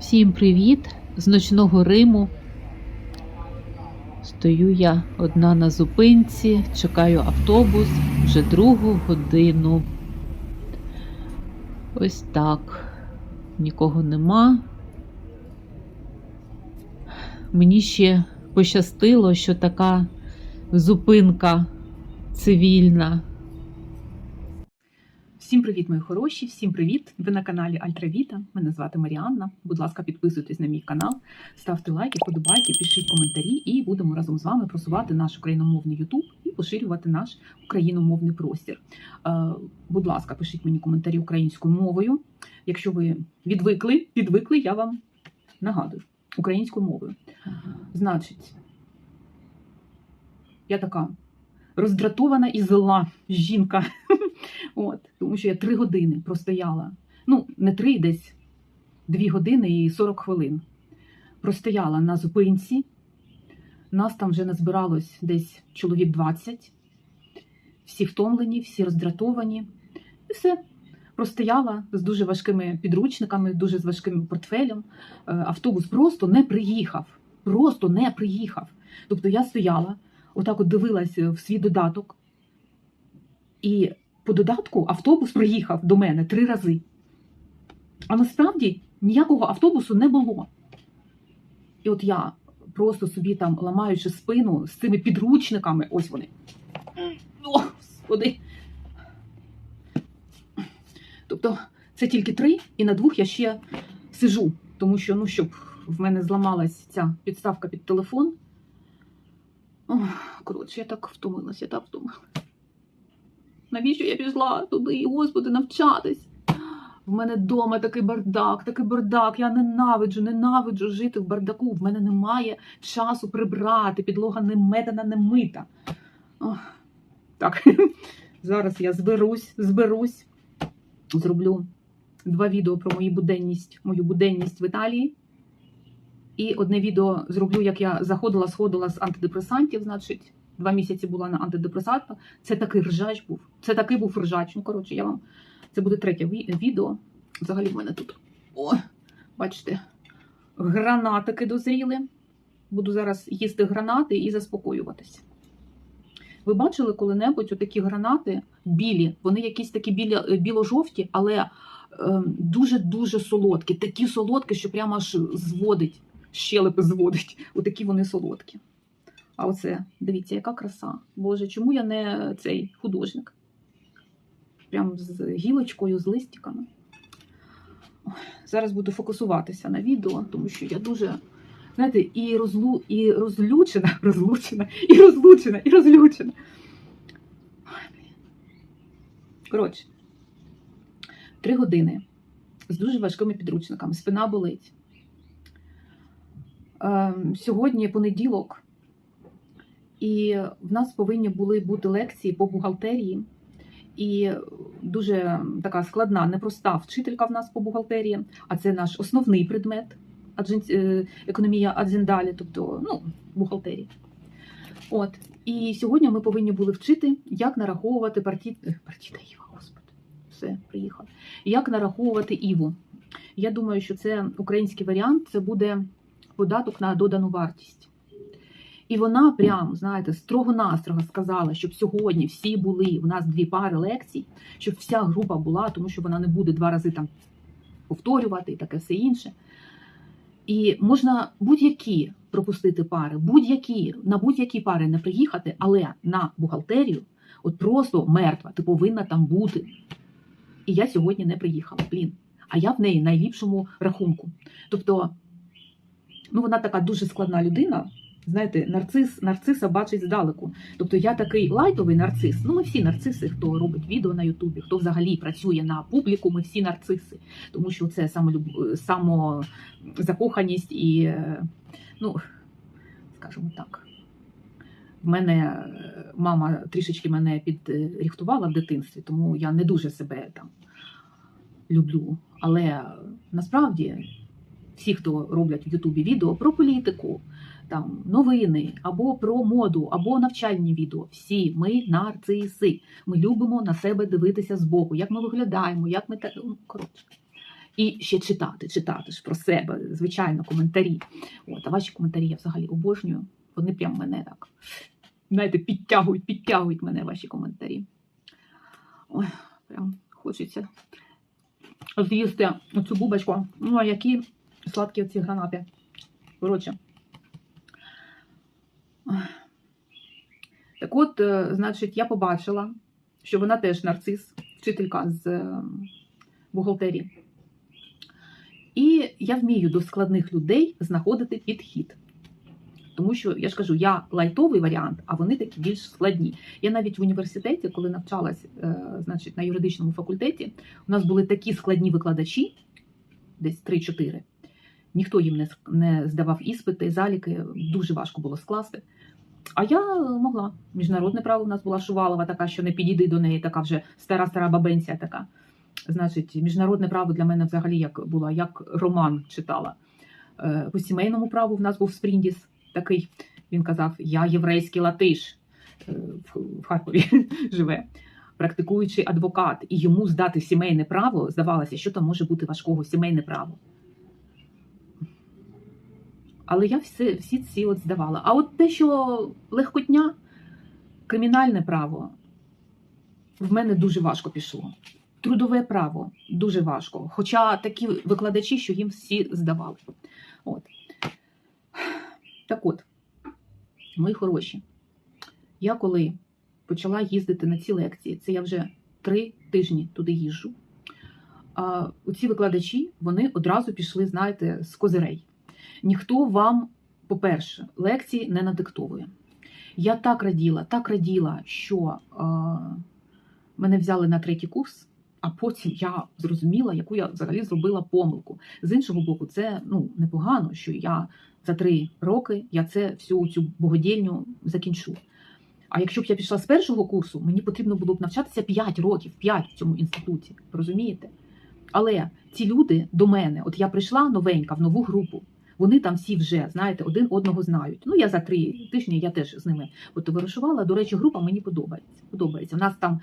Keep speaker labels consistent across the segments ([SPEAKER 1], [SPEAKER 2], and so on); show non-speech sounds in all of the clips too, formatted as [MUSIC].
[SPEAKER 1] Всім привіт з ночного Риму. Стою я одна на зупинці, чекаю автобус вже другу годину. Ось так. Нікого нема. Мені ще пощастило, що така зупинка цивільна.
[SPEAKER 2] Всім привіт, мої хороші! Всім привіт! Ви на каналі Альтравіта. Мене звати Маріанна. Будь ласка, підписуйтесь на мій канал, ставте лайки, подобайки, пишіть коментарі, і будемо разом з вами просувати наш україномовний Ютуб і поширювати наш україномовний простір. Е, будь ласка, пишіть мені коментарі українською мовою. Якщо ви відвикли, підвикли, я вам нагадую українською мовою. Значить, я така роздратована і зла жінка. От, тому що я три години простояла. Ну, не три, десь дві години і 40 хвилин. Простояла на зупинці. Нас там вже назбиралось десь чоловік 20. Всі втомлені, всі роздратовані. І все. Простояла з дуже важкими підручниками, дуже з важким портфелем. Е, Автобус просто не приїхав. Просто не приїхав. Тобто я стояла, отак от дивилася в свій додаток. І по додатку автобус приїхав до мене три рази. А насправді ніякого автобусу не було. І от я просто собі там ламаючи спину з цими підручниками, ось вони. О, Господи. Тобто це тільки три, і на двох я ще сижу, тому що, ну, щоб в мене зламалась ця підставка під телефон. Коротше, я так втомилась, я так втомилась. Навіщо я пішла туди, Господи, навчатись? В мене вдома такий бардак, такий бардак. Я ненавиджу, ненавиджу жити в бардаку. В мене немає часу прибрати, підлога не метана, не мита. Ох, так, [LAUGHS] зараз я зберусь, зберусь, зроблю два відео про мою буденність, мою буденність в Італії. І одне відео зроблю, як я заходила, сходила з антидепресантів, значить, два місяці була на антидепресантах. Це такий ржач був. Це такий був ржач. Ну, коротше, я вам. Це буде третє відео. Взагалі в мене тут. О, бачите, гранатики дозріли. Буду зараз їсти гранати і заспокоюватися. Ви бачили коли-небудь отакі гранати білі? Вони якісь такі біло-жовті, але ем, дуже-дуже солодкі. Такі солодкі, що прямо аж зводить, щелепи зводить. Отакі вони солодкі. А оце, дивіться, яка краса. Боже, чому я не цей художник? Прям з гілочкою, з листиками. Ой, Зараз буду фокусуватися на відео, тому що я дуже, знаєте, і, розлу, і розлючена, [LAUGHS] розлучена, і розлучена, і розлючена. Коротше, три години з дуже важкими підручниками. Спина болить. Ем, Сьогодні понеділок, і в нас повинні були бути лекції по бухгалтерії. І дуже така складна, непроста вчителька в нас по бухгалтерії, а це наш основний предмет е, економія адзендалі, тобто ну, бухгалтерії. От. І сьогодні ми повинні були вчити, як нараховувати парті... е, партіта Іва, господи, все, приїхав. Як нараховувати Іву. Я думаю, що це український варіант, це буде податок на додану вартість. І вона прям, знаєте, строго-настрого сказала, щоб сьогодні всі були, у нас дві пари лекцій, щоб вся група була, тому що вона не буде два рази там повторювати і таке все інше. І можна будь-які пропустити пари, будь-які, на будь-які пари не приїхати, але на бухгалтерію, от просто мертва, ти повинна там бути. І я сьогодні не приїхала, блін. А я в неї найліпшому рахунку. Тобто, ну вона така дуже складна людина. Знаєте, нарцис, нарциса бачить здалеку. Тобто я такий лайтовий нарцис. Ну, ми всі нарциси, хто робить відео на Ютубі, хто взагалі працює на публіку, ми всі нарциси. Тому що це самолюб... самозакоханість і, е, ну, скажімо так. В мене е, мама трішечки мене підріхтувала в дитинстві, тому я не дуже себе там люблю. Але насправді всі, хто роблять в Ютубі відео про політику, там новини, або про моду, або навчальні відео. Всі ми нарциси. Ми любимо на себе дивитися збоку, як ми виглядаємо, як ми так. ну, коротше. І ще читати, читати ж про себе, звичайно, коментарі. От, а ваші коментарі я взагалі обожнюю. Вони прям мене так, знаєте, підтягують, підтягують мене ваші коментарі. Ой, прям хочеться з'їсти оцю бубочку. Ну, а які сладкі оці гранати. Коротше. Ой. Так от, е, значить, я побачила, що вона теж нарцис, вчителька з е, бухгалтерії. І я вмію до складних людей знаходити підхід. Тому що я ж кажу, я лайтовий варіант, а вони такі більш складні. Я навіть в університеті, коли навчалась, е, значить, на юридичному факультеті, у нас були такі складні викладачі, десь 3-4. Ніхто їм не здавав іспити, заліки, дуже важко було скласти. А я могла. Міжнародне право у нас була Шувалова, така, що не підійди до неї, така вже стара-стара бабенця така. Значить, міжнародне право для мене взагалі як була, як роман читала. Е, По сімейному праву в нас був Спріндіс такий. Він казав: Я єврейський латиш Е, в Харкові [LAUGHS] живе, практикуючий адвокат, і йому здати сімейне право здавалося, що там може бути важкого сімейне право. Але я всі, всі ці от здавала. А от те, що легкотня, кримінальне право в мене дуже важко пішло. Трудове право дуже важко. Хоча такі викладачі, що їм всі здавали. От. Так от, мої хороші, я коли почала їздити на ці лекції, це я вже три тижні туди їжджу. А ці викладачі вони одразу пішли, знаєте, з козирей. Ніхто вам, по-перше, лекції не надиктовує. Я так раділа, так раділа, що е, мене взяли на третій курс, а потім я зрозуміла, яку я взагалі зробила помилку. З іншого боку, це ну, непогано, що я за три роки я це всю цю богодільню закінчу. А якщо б я пішла з першого курсу, мені потрібно було б навчатися 5 років, 5 в цьому інституті. Розумієте? Але ці люди до мене, от я прийшла новенька в нову групу, вони там всі вже, знаєте, один одного знають. Ну, я за три тижні я теж з ними потоваришувала. До речі, група мені подобається. подобається. У нас там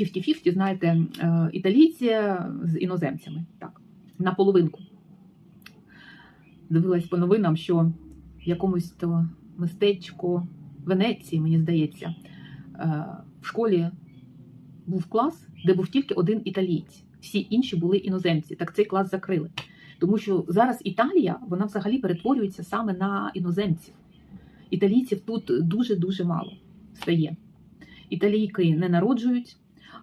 [SPEAKER 2] 50-50, знаєте, е, італійці з іноземцями. Так, на половинку. Дивилась по новинам, що в якомусь то містечку Венеції, мені здається, е, в школі був клас, де був тільки один італієць. Всі інші були іноземці. Так цей клас закрили. Тому що зараз Італія вона взагалі перетворюється саме на іноземців. Італійців тут дуже-дуже мало стає. Італійки не народжують,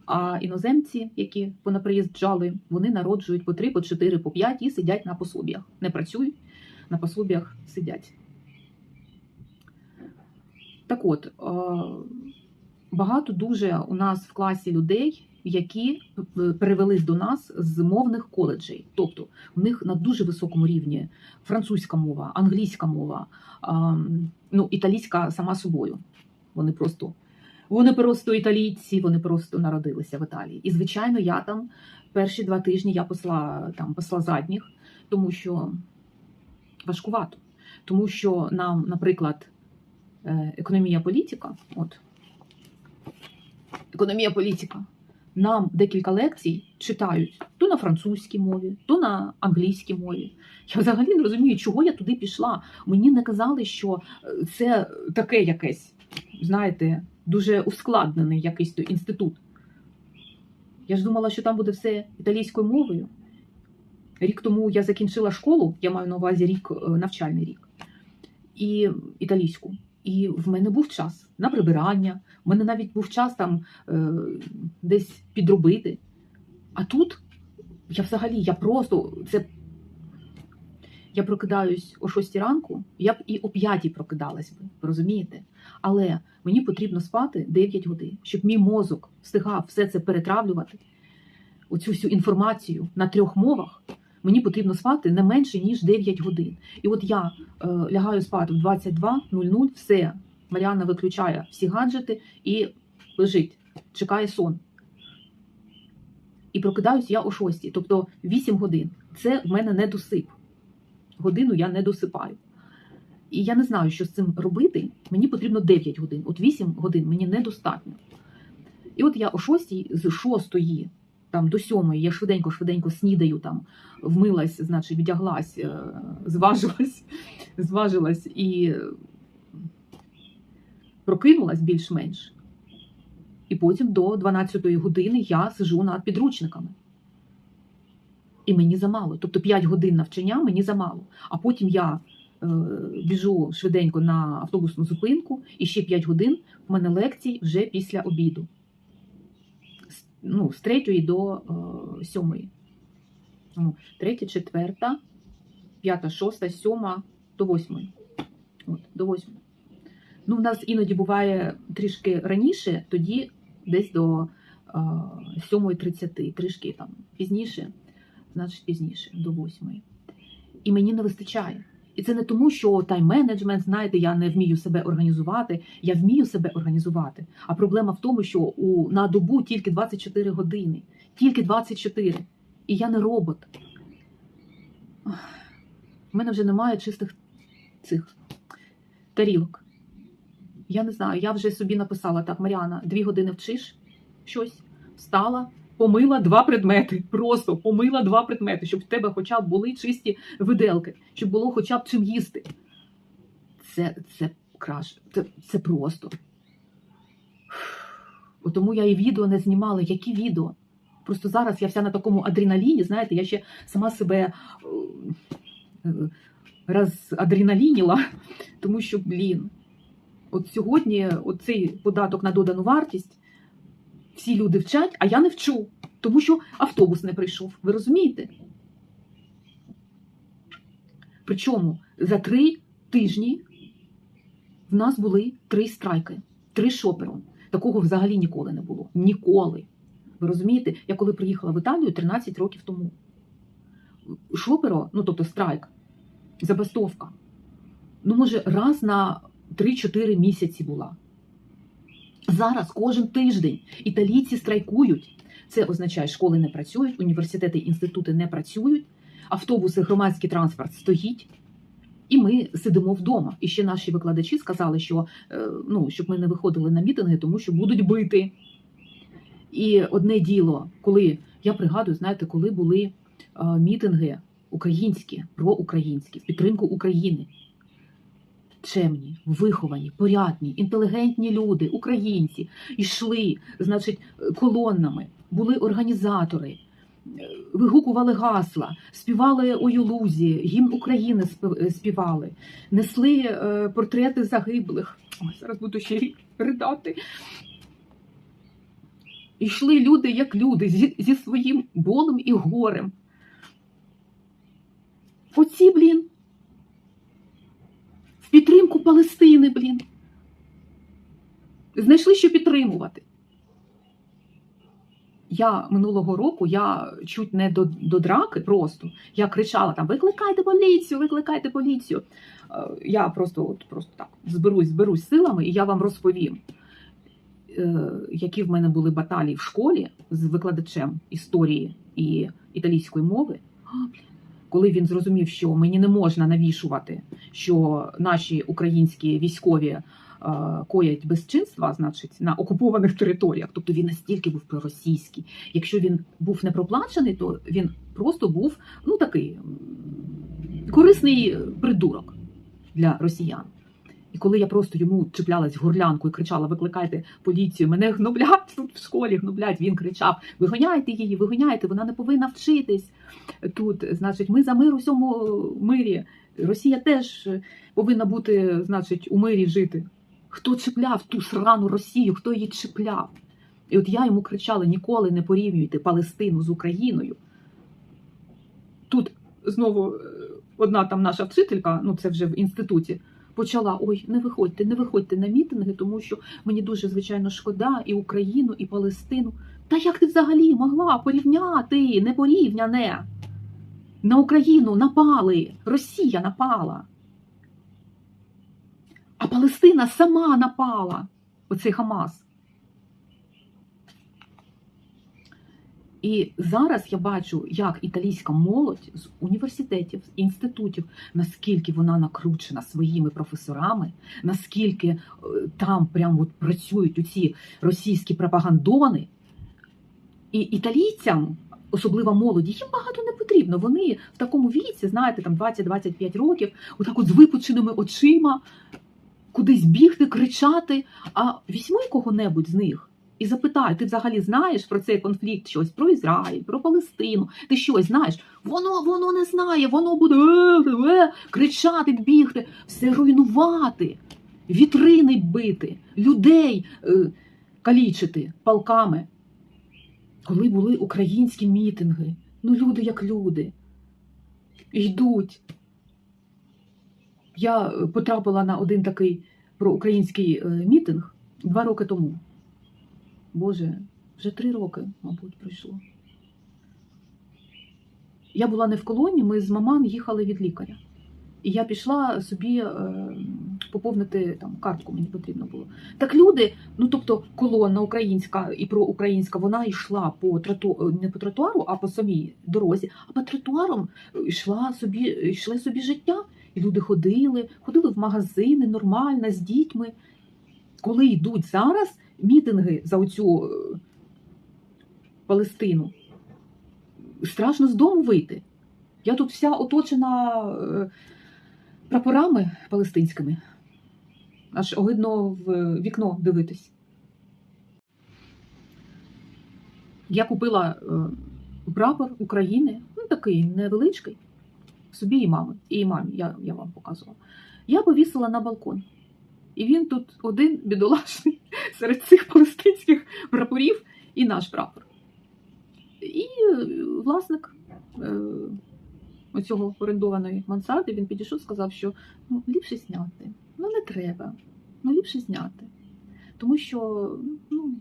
[SPEAKER 2] а іноземці, які понаприїжджали, вони народжують по 3, по 4, по 5 і сидять на пособіях. Не працюють, на пособіях сидять. Так от, багато дуже у нас в класі людей, які е, перевелись до нас з мовних коледжей. Тобто в них на дуже високому рівні французька мова, англійська мова, ну, італійська сама собою. Вони просто, вони просто італійці, вони просто народилися в Італії. І, звичайно, я там перші два тижні я посла там посла задніх, тому що важкувато. Тому що нам, наприклад, е, економія політика, от економія політика. Нам декілька лекцій читають то на французькій мові, то на англійській мові. Я взагалі не розумію, чого я туди пішла. Мені не казали, що е, це таке якесь, знаєте, дуже ускладнений якийсь то інститут. Я ж думала, що там буде все італійською мовою. Рік тому я закінчила школу, я маю на увазі рік е, навчальний рік, і італійську. І в мене був час на прибирання, в мене навіть був час там е, десь підробити. А тут я взагалі, я просто це. Я прокидаюсь о 6 ранку, я б і о 5 прокидалась би, розумієте? Але мені потрібно спати 9 годин, щоб мій мозок встигав все це перетравлювати, оцю всю інформацію на трьох мовах. Мені потрібно спати не менше ніж 9 годин. І от я е, лягаю спати в 22.00, все. Маріана виключає всі гаджети і лежить, чекає сон. І прокидаюсь я о 6, тобто 8 годин. Це в мене не досип. Годину я не досипаю. І я не знаю, що з цим робити. Мені потрібно 9 годин. От 8 годин мені недостатньо. І от я о 6, з 6 там до сьомої я швиденько, швиденько снідаю, там вмилась, значить, вдяглась, е, зважилась, [LAUGHS] зважилась і прокинулась більш-менш. І потім до 12-ї години я сижу над підручниками. І мені замало. Тобто 5 годин навчання мені замало. А потім я е, біжу швиденько на автобусну зупинку, і ще 5 годин в мене лекцій вже після обіду. Ну, з 3 до е, 7. Ну, 3, 4, 5, 6, 7 до 8. От, до 8. Ну, в нас іноді буває трішки раніше, тоді десь до е, 7.30, трішки там пізніше, значить пізніше, до 8. І мені не вистачає. І це не тому, що тайм-менеджмент, знаєте, я не вмію себе організувати. Я вмію себе організувати. А проблема в тому, що у, на добу тільки 24 години. Тільки 24. І я не робот. У мене вже немає чистих цих тарілок. Я не знаю, я вже собі написала так, Маріана, дві години вчиш щось, встала, помила два предмети. Просто помила два предмети, щоб в тебе хоча б були чисті виделки, щоб було хоча б чим їсти. Це, це краще, це, це просто. От Тому я і відео не знімала. Які відео? Просто зараз я вся на такому адреналіні, знаєте, я ще сама себе е, розадреналініла, тому що, блін, от сьогодні оцей податок на додану вартість всі люди вчать, а я не вчу, тому що автобус не прийшов. Ви розумієте? Причому за три тижні в нас були три страйки, три шоперу. Такого взагалі ніколи не було. Ніколи. Ви розумієте? Я коли приїхала в Італію 13 років тому. Шоперо, ну тобто страйк, забастовка. Ну, може, раз на 3-4 місяці була. Зараз кожен тиждень італійці страйкують. Це означає, школи не працюють, університети, інститути не працюють, автобуси, громадський транспорт стоїть. І ми сидимо вдома. І ще наші викладачі сказали, що е, ну, щоб ми не виходили на мітинги, тому що будуть бити. І одне діло, коли я пригадую, знаєте, коли були е, мітинги українські, проукраїнські, в підтримку України. Чемні, виховані, порядні, інтелігентні люди, українці, йшли, значить, колоннами, були організатори, е, вигукували гасла, співали «Ой у гімн України співали, несли е, портрети загиблих. Ой, зараз буду ще ридати. Йшли люди як люди зі, зі своїм болем і горем. Оці, блін, Палестини, блін. Знайшли, що підтримувати. Я минулого року я чуть не до, до драки просто. Я кричала там: викликайте поліцію, викликайте поліцію. Е, Я просто от просто так зберусь, зберусь силами, і я вам розповім, е, які в мене були баталії в школі з викладачем історії і італійської мови. Коли він зрозумів, що мені не можна навішувати, що наші українські військові е, коять безчинства, значить, на окупованих територіях, тобто він настільки був проросійський. Якщо він був не проплачений, то він просто був ну такий корисний придурок для росіян. І коли я просто йому чіплялась горлянку і кричала: Викликайте поліцію, мене гноблять тут в школі, гноблять. Він кричав: Вигоняйте її, вигоняйте, вона не повинна вчитись тут. Значить, ми за мир у всьому мирі. Росія теж повинна бути, значить, у мирі жити. Хто чіпляв ту срану Росію, хто її чіпляв? І от я йому кричала: ніколи не порівнюйте Палестину з Україною. Тут знову е, одна там наша вчителька, ну це вже в інституті, почала: ой, не виходьте, не виходьте на мітинги, тому що мені дуже звичайно шкода і Україну, і Палестину. Та як ти взагалі могла порівняти непорівняне? На Україну напали, Росія напала. А Палестина сама напала, оцей Хамас. І зараз я бачу, як італійська молодь з університетів, з інститутів, наскільки вона накручена своїми професорами, наскільки е, там прямо от працюють ці російські пропагандони. І італійцям, особливо молоді, їм багато не потрібно. Вони в такому віці, знаєте, там 20-25 років, отак от з випученими очима, кудись бігти, кричати. А візьми кого-небудь з них і запитай, ти взагалі знаєш про цей конфлікт щось, про Ізраїль, про Палестину, ти щось знаєш? Воно воно не знає, воно буде е, е, кричати, бігти, все руйнувати, вітрини бити, людей е, калічити палками. Коли були українські мітинги, ну люди як люди, йдуть. Я е, потрапила на один такий проукраїнський е, мітинг два роки тому. Боже, вже три роки, мабуть, пройшло. Я була не в колоні, ми з маман їхали від лікаря. І я пішла собі е, поповнити там картку, мені потрібно було. Так люди, ну тобто колона українська і проукраїнська, вона йшла по троту, не по тротуару, а по самій дорозі, а по тротуарам йшла собі, йшли собі життя. І люди ходили, ходили в магазини нормально з дітьми. Коли йдуть зараз мітинги за оцю е, Палестину, страшно з дому вийти. Я тут вся оточена е, прапорами палестинськими. Аж огидно в вікно дивитись. Я купила е, прапор України, ну такий невеличкий, собі і мамі, і мамі, я, я вам показувала. Я повісила на балкон. І він тут один бідолашний [LAUGHS] серед цих палестинських прапорів і наш прапор. І е, власник е, оцього орендованої мансарди він підійшов сказав, що ну, ліпше зняти. Ну не треба. Ну ліпше зняти. Тому що, ну,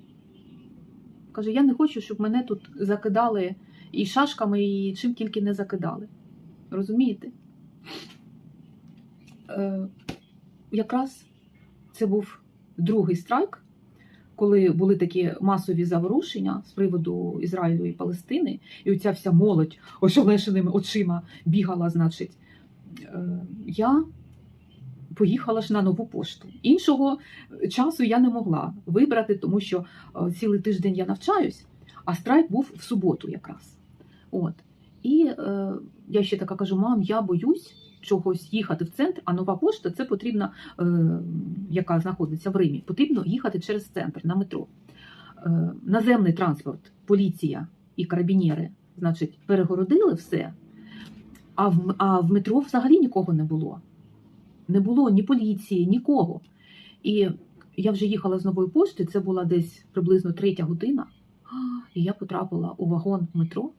[SPEAKER 2] каже, я не хочу, щоб мене тут закидали і шашками, і чим тільки не закидали. Розумієте? Е, якраз це був другий страйк, коли були такі масові заворушення з приводу Ізраїлю і Палестини, і оця вся молодь ошелешеними очима бігала, значить, е, я поїхала ж на нову пошту. Іншого часу я не могла вибрати, тому що е, цілий тиждень я навчаюсь, а страйк був в суботу якраз. От. І е, я ще така кажу: мам, я боюсь чогось їхати в центр, а нова пошта це потрібна, е, яка знаходиться в Римі, потрібно їхати через центр на метро. Е, наземний транспорт, поліція і карабінєри, значить, перегородили все, а в, а в метро взагалі нікого не було. Не було ні поліції, нікого. І я вже їхала з нової пошти, це була десь приблизно третя година, і я потрапила у вагон метро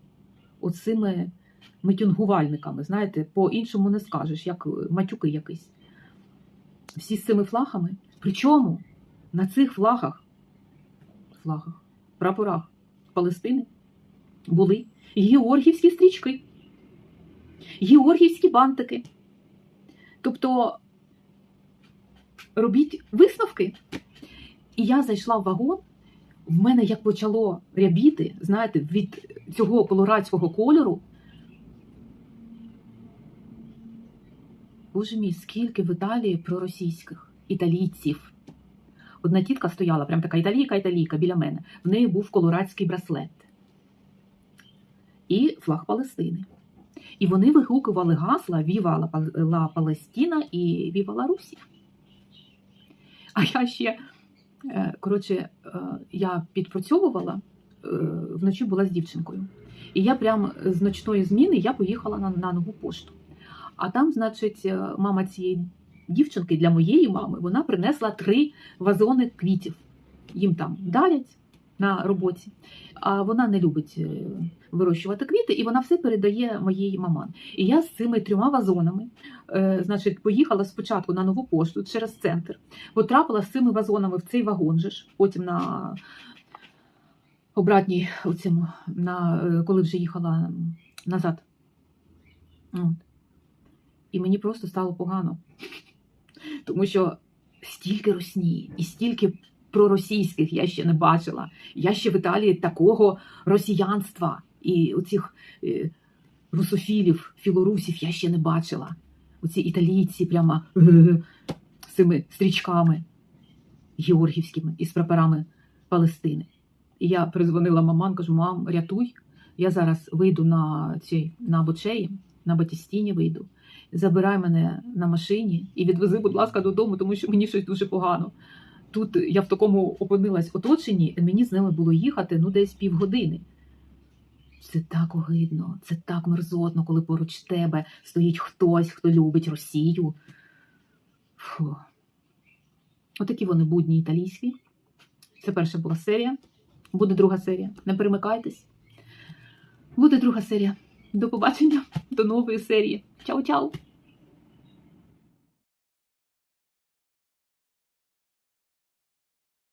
[SPEAKER 2] оцими митюнгувальниками. Знаєте, по-іншому не скажеш, як матюки якісь. Всі з цими флагами. Причому на цих флагах, флагах, прапорах Палестини були георгівські стрічки, георгівські бантики. Тобто робіть висновки. І я зайшла в вагон, в мене як почало рябіти, знаєте, від цього колорадського кольору. Боже мій, скільки в Італії проросійських італійців. Одна тітка стояла, прям така італійка, італійка біля мене. В неї був колорадський браслет і флаг Палестини. І вони вигукували гасла Віва ла Палестіна і Віва ла Русі. А я ще, е, коротше, е, я підпрацьовувала, е, вночі була з дівчинкою. І я прям з ночної зміни я поїхала на, на нову пошту. А там, значить, мама цієї дівчинки для моєї мами вона принесла три вазони квітів. Їм там дарять на роботі, а вона не любить вирощувати квіти, і вона все передає моїй маман. І я з цими трьома вазонами, е, значить, поїхала спочатку на нову пошту через центр, потрапила з цими вазонами в цей вагон же ж, потім на обратній, оцім, на, е, коли вже їхала назад. От. І мені просто стало погано. Тому що стільки русні і стільки проросійських я ще не бачила. Я ще в Італії такого росіянства і оцих е, русофілів, філорусів я ще не бачила. Оці італійці прямо е, з цими стрічками георгівськими і з прапорами Палестини. І я призвонила маман, кажу: мам, рятуй. Я зараз вийду на цій на бочеї, на Батістіні вийду. Забирай мене на машині і відвези, будь ласка, додому, тому що мені щось дуже погано. Тут я в такому опинилась оточенні, і мені з ними було їхати ну десь півгодини. Це так огидно, це так мерзотно, коли поруч тебе стоїть хтось, хто любить Росію. Фу. Отакі вони будні італійські. Це перша була серія. Буде друга серія. Не перемикайтесь. Буде друга серія. До побачення, до нової серії. Чао-чао!